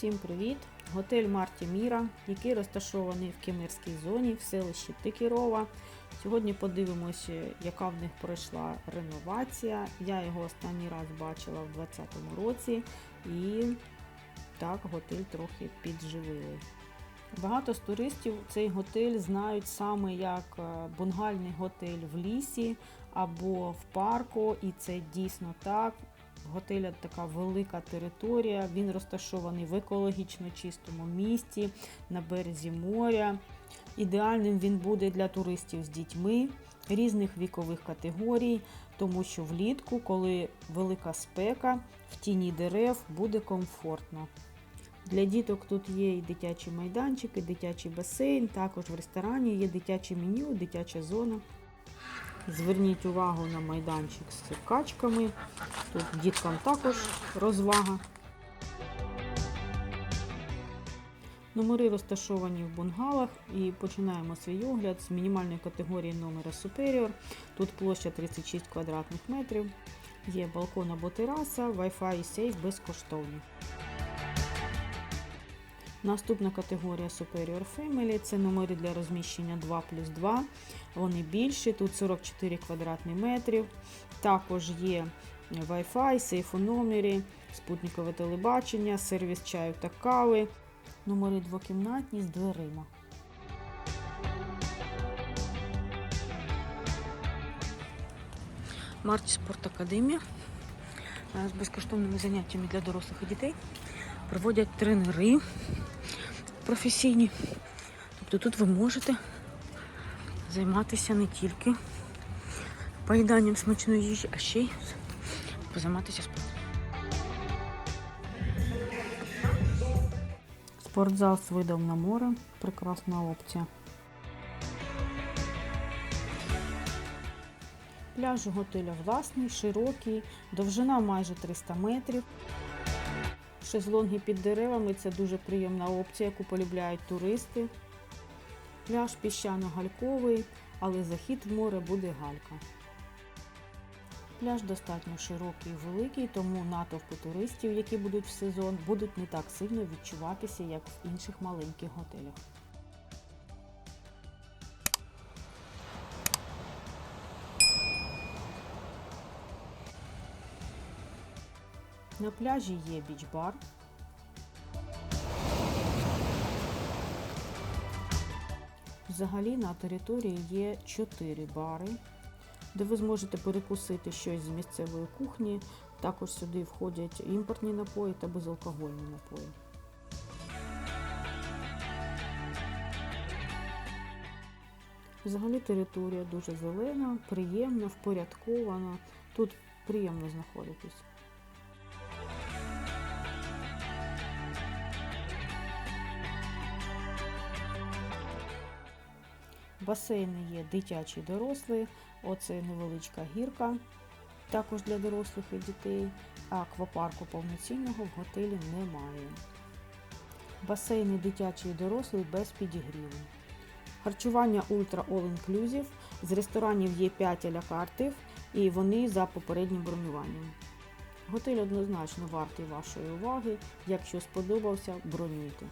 Всім привіт! Готель Марті Міра, який розташований в Кемерській зоні в селищі Тикірова. Сьогодні подивимося, яка в них пройшла реновація. Я його останній раз бачила в 2020 році і так готель трохи підживили. Багато з туристів цей готель знають саме як е, бунгальний готель в лісі або в парку, і це дійсно так. Готеля така велика територія. Він розташований в екологічно чистому місті на березі моря. Ідеальним він буде для туристів з дітьми різних вікових категорій, тому що влітку, коли велика спека, в тіні дерев буде комфортно. Для діток тут є і дитячі майданчики, дитячий басейн, також в ресторані є дитяче меню, дитяча зона. Зверніть увагу на майданчик з качками. Тут діткам також розвага. Номери розташовані в бунгалах і починаємо свій огляд з мінімальної категорії номера Superior. Тут площа 36 квадратних метрів. Є балкон або тераса, Wi-Fi і сейф безкоштовні. Наступна категорія Superior Family це номери для розміщення 2 плюс 2. Вони більші, тут 44 квадратні метрів. Також є Wi-Fi, сейф у номері, спутникове телебачення, сервіс чаю та кави. Номери двокімнатні з дверима. Марч Спорт Академія Е, з безкоштовними заняттями для дорослих і дітей проводять тренери професійні. Тобто тут ви можете займатися не тільки поїданням смачної їжі, а ще й позайматися спортом. Спортзал з видом на море прекрасна опція. Пляж готеля власний, широкий, довжина майже 300 метрів. Шезлонги під деревами це дуже приємна опція, яку полюбляють туристи. Пляж піщано-гальковий, але захід в море буде галька. Пляж достатньо широкий і великий, тому натовпи туристів, які будуть в сезон, будуть не так сильно відчуватися, як в інших маленьких готелях. На пляжі є біч-бар. Взагалі на території є 4 бари, де ви зможете перекусити щось з місцевої кухні. Також сюди входять імпортні напої та безалкогольні напої. Взагалі територія дуже зелена, приємна, впорядкована. Тут приємно знаходитись. Басейни є дитячі і дорослі, оце невеличка гірка, також для дорослих і дітей, аквапарку повноцінного в готелі немає. Басейни дитячі і дорослі без підігріву. Харчування Ultra All Inclusive. З ресторанів є 5 аля картів і вони за попереднім бронюванням. Готель однозначно вартий вашої уваги. Якщо сподобався, бронюйте.